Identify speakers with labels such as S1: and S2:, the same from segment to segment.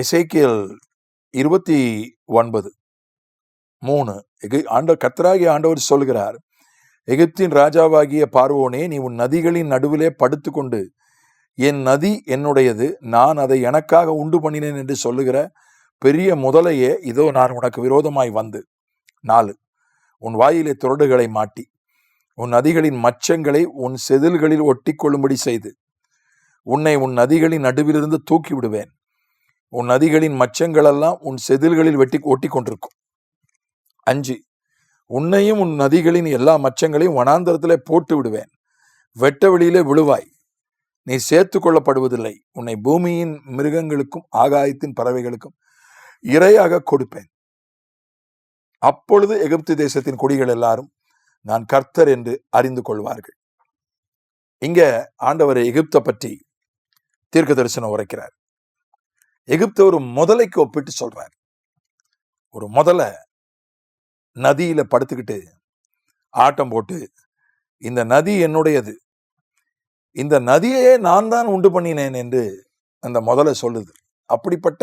S1: எசேக்கியல் இருபத்தி ஒன்பது மூணு. எகி ஆண்ட கத்தராகி ஆண்டவர் சொல்கிறார் எகிப்தின் ராஜாவாகிய பார்வோனே நீ உன் நதிகளின் நடுவிலே படுத்துக்கொண்டு என் நதி என்னுடையது. நான் அதை எனக்காக உண்டு பண்ணினேன் என்று சொல்லுகிற பெரிய முதலையே இதோ நான் உனக்கு விரோதமாய் வந்து. நாலு. உன் வாயிலே துரடுகளை மாட்டி உன் நதிகளின் மச்சங்களை உன் செதில்களில் ஒட்டி கொள்ளும்படி செய்து உன்னை உன் நதிகளின் நடுவிலிருந்து தூக்கி விடுவேன். உன் நதிகளின் மச்சங்களெல்லாம் உன் செதில்களில் வெட்டி ஒட்டி கொண்டிருக்கும் அஞ்சு உன்னையும் உன் நதிகளின் எல்லா மச்சங்களையும் வனாந்தரத்திலே போட்டு விடுவேன். வெட்ட வெளியிலே விழுவாய். நீ சேர்த்து கொள்ளப்படுவதில்லை. உன்னை பூமியின் மிருகங்களுக்கும் ஆகாயத்தின் பறவைகளுக்கும் இரையாக கொடுப்பேன். அப்பொழுது எகிப்து தேசத்தின் குடிகள் எல்லாரும் நான் கர்த்தர் என்று அறிந்து கொள்வார்கள். இங்க ஆண்டவர் எகிப்தை பற்றி தீர்க்க தரிசனம் உரைக்கிறார். எகிப்தை ஒரு முதலைக்கு ஒப்பிட்டு சொல்றார். ஒரு முதல நதியில படுத்துக்கிட்டு ஆட்டம் போட்டு இந்த நதி என்னுடையது. இந்த நதியையே நான் தான் உண்டு பண்ணினேன் என்று அந்த முதலை சொல்லுது. அப்படிப்பட்ட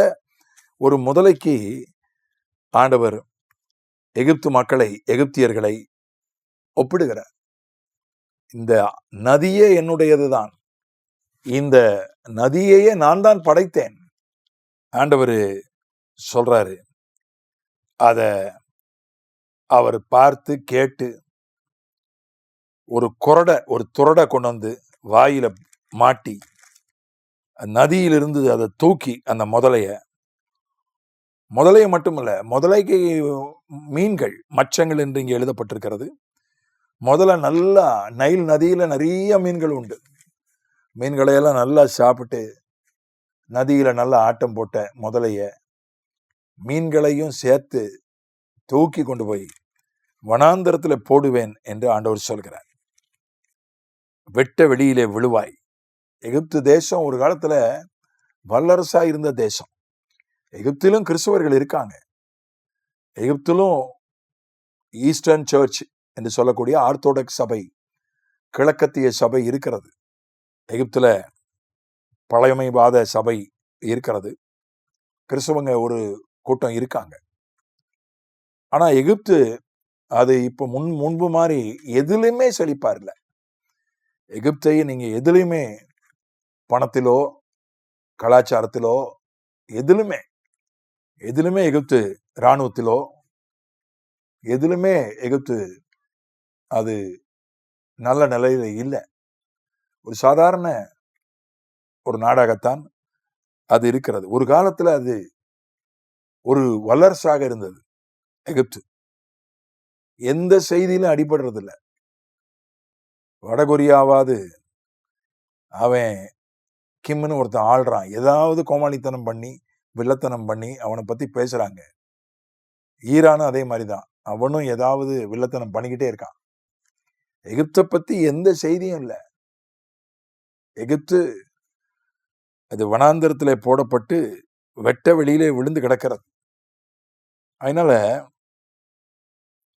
S1: ஒரு முதலைக்கு ஆண்டவர் எகிப்து மக்களை எகிப்தியர்களை ஒப்பிடுகிறார். இந்த நதியே என்னுடையது தான் இந்த நதியையே நான் தான் படைத்தேன். ஆண்டவர் சொல்கிறாரு அதை அவர் பார்த்து கேட்டு ஒரு குரடை ஒரு துரடை கொண்டு வந்து வாயில் மாட்டி நதியிலிருந்து அதை தூக்கி அந்த முதலைய முதலைய மட்டுமல்ல முதலைக்கு மீன்கள் மச்சங்கள் என்று இங்கே எழுதப்பட்டிருக்கிறது. முதல்ல நல்லா நைல் நதியில் நிறைய மீன்கள் உண்டு. மீன்களை எல்லாம் நல்லா சாப்பிட்டு நதியில் நல்லா ஆட்டம் போட்ட முதலைய மீன்களையும் சேர்த்து தூக்கி கொண்டு போய் வனாந்தரத்தில் போடுவேன் என்று ஆண்டவர் சொல்கிறார். வெட்ட வெளியிலே விழுவாய். எகிப்து தேசம் ஒரு காலத்தில் வல்லரசாக இருந்த தேசம். எகிப்திலும் கிறிஸ்தவர்கள் இருக்காங்க. எகிப்திலும் ஈஸ்டர்ன் சர்ச் என்று சொல்லக்கூடிய ஆர்த்தோடக்ஸ் சபை கிழக்கத்திய சபை இருக்கிறது. எகிப்தில் பழமைவாத சபை இருக்கிறது. கிறிஸ்தவங்க ஒரு கூட்டம் இருக்காங்க. ஆனா எகிப்து அது இப்போ முன் முன்பு மாதிரி எதுலையுமே செழிப்பார் இல்ல எகிப்தை நீங்க எதுலையுமே பணத்திலோ கலாச்சாரத்திலோ எதிலுமே எதிலுமே எகிப்து இராணுவத்திலோ எதிலுமே எகிப்து அது நல்ல நிலையில இல்லை. ஒரு சாதாரண ஒரு நாடாகத்தான் அது இருக்கிறது. ஒரு காலத்துல அது ஒரு வல்லரசாக இருந்தது எகிப்து. எந்த செய்தியிலும் அடிபடுறது இல்ல வடகொரியாவாது அவன் கிம்னு ஒருத்தன் ஆள்றான். ஏதாவது கோமாளித்தனம் பண்ணி வில்லத்தனம் பண்ணி அவனை பத்தி பேசுறாங்க. ஈரானும் அதே மாதிரிதான். அவனும் ஏதாவது வில்லத்தனம் பண்ணிக்கிட்டே இருக்கான். எகிப்தை பத்தி எந்த செய்தியும் இல்லை. எகிப்து அது வனாந்திரத்தில் போடப்பட்டு வெட்ட வெளியிலே விழுந்து கிடக்கிறது. அதனால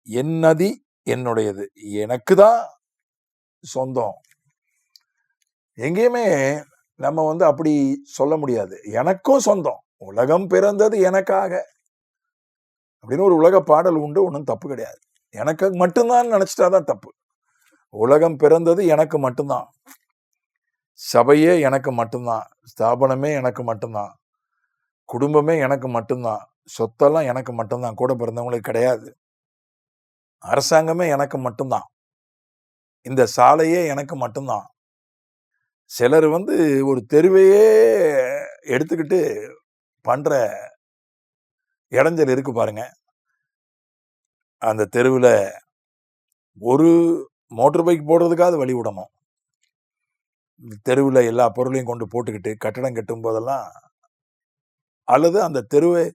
S1: என் நதி என்னுடையது. எனக்கு தான் சொந்தம். எங்கேயுமே நம்ம வந்து அப்படி சொல்ல முடியாது. எனக்கும் சொந்தம். உலகம் பிறந்தது எனக்காக. அப்படின்னு ஒரு உலக பாடல் உண்டு ஒன்றும் தப்பு கிடையாது. எனக்கு மட்டும்தான் நினைச்சிட்டாதான் தப்பு. உலகம் பிறந்தது எனக்கு மட்டும்தான். சபையே எனக்கு மட்டும்தான். ஸ்தாபனமே எனக்கு மட்டும்தான். குடும்பமே எனக்கு மட்டும்தான். சொத்தெல்லாம் எனக்கு மட்டும்தான். கூட பிறந்தவங்களுக்கு கிடையாது. அரசாங்கமே எனக்கு மட்டும்தான். இந்த சாலையே எனக்கு மட்டும்தான். சிலர் வந்து ஒரு தெருவையே எடுத்துக்கிட்டு பண்ணுற இடைஞ்சல் இருக்கு பாருங்க. அந்த தெருவில் ஒரு மோட்டர் பைக் போடுறதுக்காவது வழி விடணும். தெருவில் எல்லா பொருளையும் கொண்டு போட்டுக்கிட்டு கட்டடம் கட்டும் போதெல்லாம் அல்லது அந்த தெருவை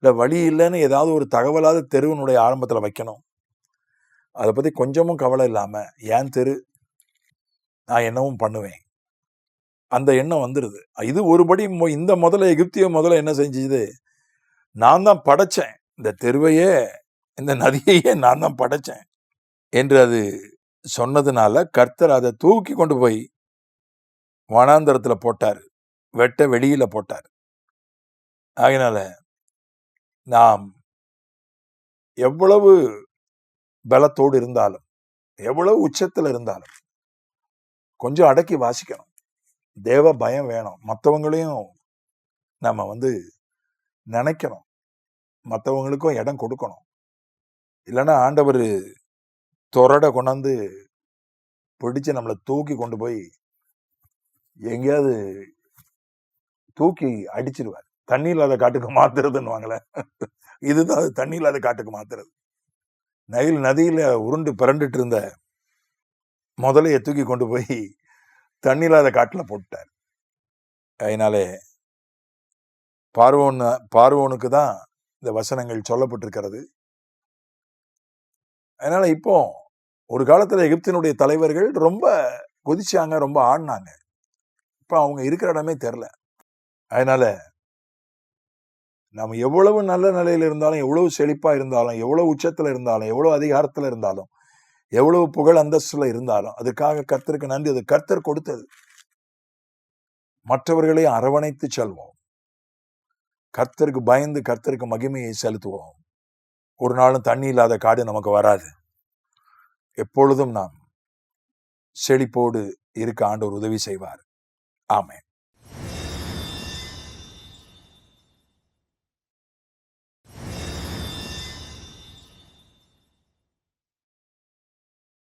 S1: வழி இல்லைன்னு ஏதாவது ஒரு தகவலாவது தெருவினுடைய ஆரம்பத்தில் வைக்கணும். அதை பற்றி கொஞ்சமும் கவலை இல்லாமல் ஏன் தெரு? நான் என்னவும் பண்ணுவேன். அந்த எண்ணம் வந்துடுது இது ஒருபடி மொ- இந்த முதல்ல எகிப்திய முதல்ல என்ன செஞ்சுது? நான் தான் படைச்சேன். இந்த தெருவையே இந்த நதியையே நான் தான் படைச்சேன். என்று அது சொன்னதுனால கர்த்தர் அதை தூக்கி கொண்டு போய் வனாந்தரத்தில் போட்டார். வெட்ட வெளியில் போட்டார். அதனால் நாம் எவ்வளவு பலத்தோடு இருந்தாலும் எவ்வளவு உச்சத்தில் இருந்தாலும் கொஞ்சம் அடக்கி வாசிக்கணும். தேவ பயம் வேணும். மற்றவங்களையும் நம்ம வந்து நினைக்கணும். மற்றவங்களுக்கும் இடம் கொடுக்கணும். இல்லைன்னா ஆண்டவர் தொரடை கொண்டாந்து பிடிச்சு நம்மளை தூக்கி கொண்டு போய் எங்கேயாவது தூக்கி அடிச்சிருவார். தண்ணி இல்லாத காட்டுக்கு மாத்துறதுன்னு இதுதான் அது தண்ணி இல்லாத காட்டுக்கு மாத்துறது. நயில் நதியில உருண்டு பிறண்டுட்டு இருந்த முதலையை தூக்கி கொண்டு போய் தண்ணி இல்லாத காட்டுல போட்டார் அதனாலே பார்வோன் பார்வோனுக்கு தான் இந்த வசனங்கள் சொல்லப்பட்டிருக்கிறது. அதனால இப்போ ஒரு காலத்துல எகிப்தினுடைய தலைவர்கள் ரொம்ப கொதிச்சாங்க ரொம்ப ஆடினாங்க. இப்போ அவங்க இருக்கிற இடமே தெரில. அதனால் நம்ம எவ்வளவு நல்ல நிலையில் இருந்தாலும் எவ்வளவு செழிப்பாக இருந்தாலும் எவ்வளவு உச்சத்தில் இருந்தாலும் எவ்வளோ அதிகாரத்தில் இருந்தாலும் எவ்வளவு புகழ் அந்தஸ்தில் இருந்தாலும் அதுக்காக கர்த்தருக்கு நன்றி. அது கர்த்தர் கொடுத்தது. மற்றவர்களை அரவணைத்து செல்வோம். கர்த்தருக்கு பயந்து கர்த்தருக்கு மகிமையை செலுத்துவோம். ஒரு நாளும் தண்ணி இல்லாத காடு நமக்கு வராது. எப்பொழுதும் நாம் செழிப்போடு இருக்க ஆண்டவர் உதவி செய்வார். Amén.